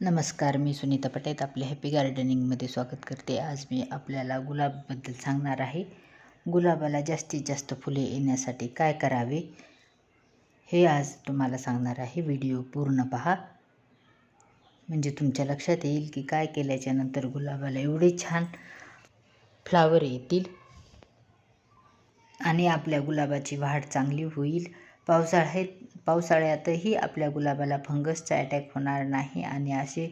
नमस्कार मी सुनीता पटेत आपल्या हॅपी गार्डनिंगमध्ये स्वागत करते. आज मी आपल्याला गुलाबबद्दल सांगणार आहे. गुलाबाला जास्तीत जास्त फुले येण्यासाठी काय करावे हे आज तुम्हाला सांगणार आहे. व्हिडिओ पूर्ण पहा. म्हणजे तुमच्या लक्षात येईल की काय केल्याच्यानंतर गुलाबाला एवढे छान फ्लावर येतील आणि आपल्या गुलाबाची वाढ चांगली होईल. पावसाळ्यात पावसाळ्यातही आपल्या गुलाबाला फंगसचा अटॅक होणार नाही आणि असे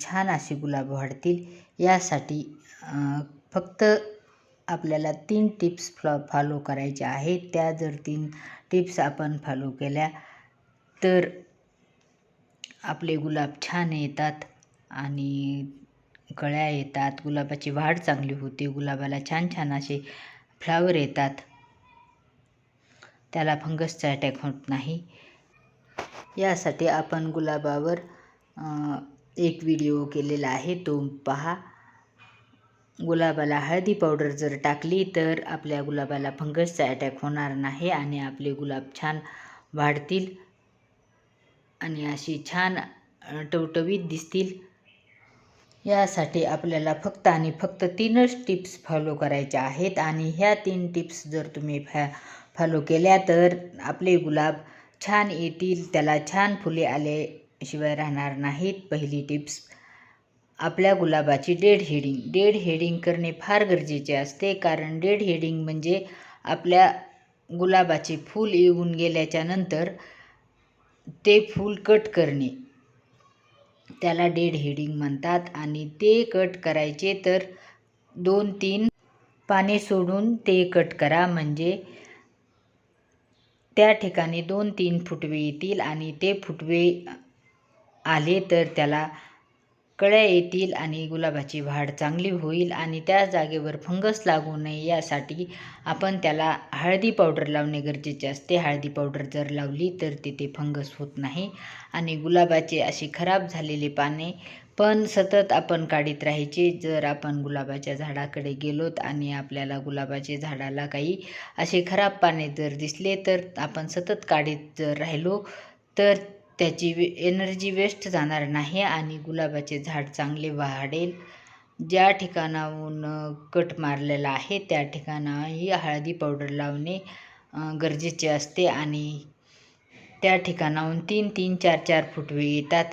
छान असे गुलाब वाढतील. यासाठी फक्त आपल्याला तीन टिप्स फ्लॉ फॉलो करायच्या आहेत. त्या जर तीन टिप्स आपण फॉलो केल्या तर आपले गुलाब छान येतात आणि कळ्या येतात. गुलाबाची वाढ चांगली होते. गुलाबाला छान छान असे फ्लावर येतात. त्याला फंगसचा अटॅक होत नाही. यासाठी आपण गुलाबावर एक व्हिडिओ केलेला आहे. तो पहा. गुलाबाला हळदी पावडर जर टाकली तर आपल्या गुलाबाला फंगसचा अटॅक होणार नाही आणि आपले गुलाब छान वाढतील आणि अशी छान टवटवीत दिसतील. यासाठी आपल्याला फक्त आणि फक्त तीनच टिप्स फॉलो करायच्या आहेत आणि ह्या तीन टिप्स जर तुम्ही फॅ फॉलो केल्या तर आपले गुलाब छान येतील त्याला छान फुले आल्याशिवाय राहणार नाहीत. पहिली टिप्स आपल्या गुलाबाची डेड हेडिंग. डेड हेडिंग करणे फार गरजेचे असते कारण डेड हेडिंग म्हणजे आपल्या गुलाबाचे फूल येऊन गेल्याच्यानंतर ते फूल कट करणे. त्याला डेड हेडिंग म्हणतात आणि ते कट करायचे तर दोन तीन पाने सोडून ते कट करा. म्हणजे त्या ठिकाणी दोन तीन फुटवे येतील आणि ते फुटवे आले तर त्याला कळ्या येतील आणि गुलाबाची वाढ चांगली होईल आणि त्या जागेवर फंगस लागू नये यासाठी आपण त्याला हळदी पावडर लावणे गरजेचे असते. हळदी पावडर जर लावली तर तिथे फंगस होत नाही आणि गुलाबाचे असे खराब झालेले पाने पण सतत आपण काढीत राहायचे. जर आपण गुलाबाच्या झाडाकडे गेलोत आणि आपल्याला गुलाबाच्या झाडाला काही असे खराब पाने जर दिसले तर आपण सतत काढीत जर राहिलो तर त्याची वे एनर्जी वेस्ट जाणार नाही आणि गुलाबाचे झाड चांगले वाढेल. ज्या ठिकाणाहून कट मारलेला आहे त्या ठिकाणाही हळदी पावडर लावणे गरजेचे असते आणि त्या ठिकाणाहून तीन तीन चार चार फुटवे येतात.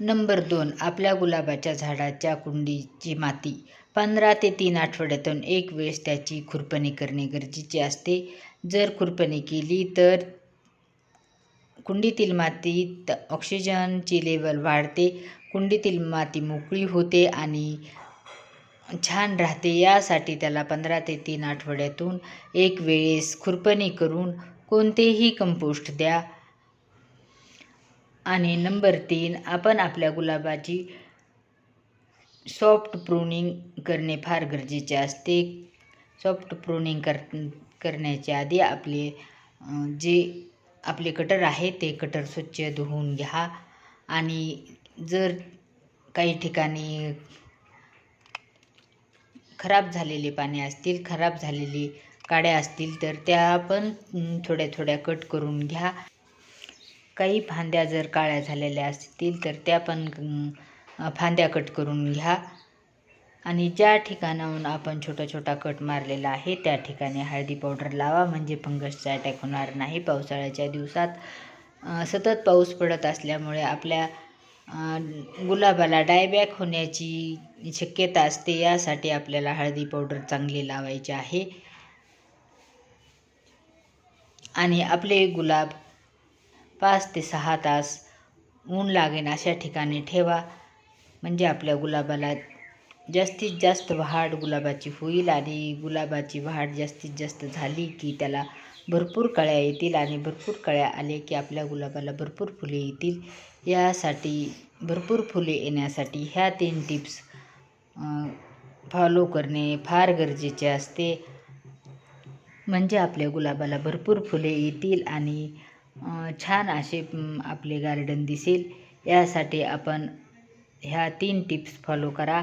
नंबर दोन आपल्या गुलाबाच्या झाडाच्या कुंडीची माती. पंधरा ते तीन आठवड्यातून एक वेळेस त्याची खुरपणी करणे गरजेचे असते. जर खुरपणी केली तर कुंडीतील मातीत ऑक्सिजनची लेवल वाढते. कुंडीतील माती मोकळी होते आणि छान राहते. यासाठी त्याला पंधरा ते तीन आठवड्यातून एक वेळेस खुरपणी करून कोणतेही कंपोस्ट द्या. आणि नंबर तीन आपण आपल्या गुलाबाची सॉफ्ट प्रूनिंग करणे फार गरजेचे असते. सॉफ्ट प्रूनिंग कर करण्याच्या आधी आपले जे आपले कटर आहे ते कटर स्वच्छ धुवून घ्या. आणि जर काही ठिकाणी खराब झालेले पाने असतील खराब झालेली काड्या असतील तर त्या पण थोड्या थोड्या कट करून घ्या. काही फांद्या जर काळ्या झालेल्या असतील तर त्या पण फांद्या कट करून घ्या. आणि ज्या ठिकाणाहून आपण छोटा छोटा कट मारलेला आहे त्या ठिकाणी हळदी पावडर लावा म्हणजे फंगसचा अटॅक होणार नाही पावसाळ्याच्या दिवसात. सतत पाऊस पडत असल्यामुळे आपल्या गुलाबाला डायबॅक होण्याची शक्यता असते यासाठी आपल्याला हळदी पावडर चांगली लावायची आहे. आणि आपले गुलाब पाच ते सहा तास ऊन लागेन अशा ठिकाणी ठेवा म्हणजे आपल्या गुलाबाला जास्तीत जास्त वाढ गुलाबाची होईल आणि गुलाबाची वाढ जास्तीत जास्त झाली की त्याला भरपूर कळ्या येतील आणि भरपूर कळ्या आले की आपल्या गुलाबाला भरपूर फुले येतील. यासाठी भरपूर फुले येण्यासाठी ह्या तीन टिप्स फॉलो करणे फार गरजेचे असते. म्हणजे आपल्या गुलाबाला भरपूर फुले येतील आणि छान असे आपले गार्डन दिसेल. यासाठी आपण ह्या तीन टिप्स फॉलो करा.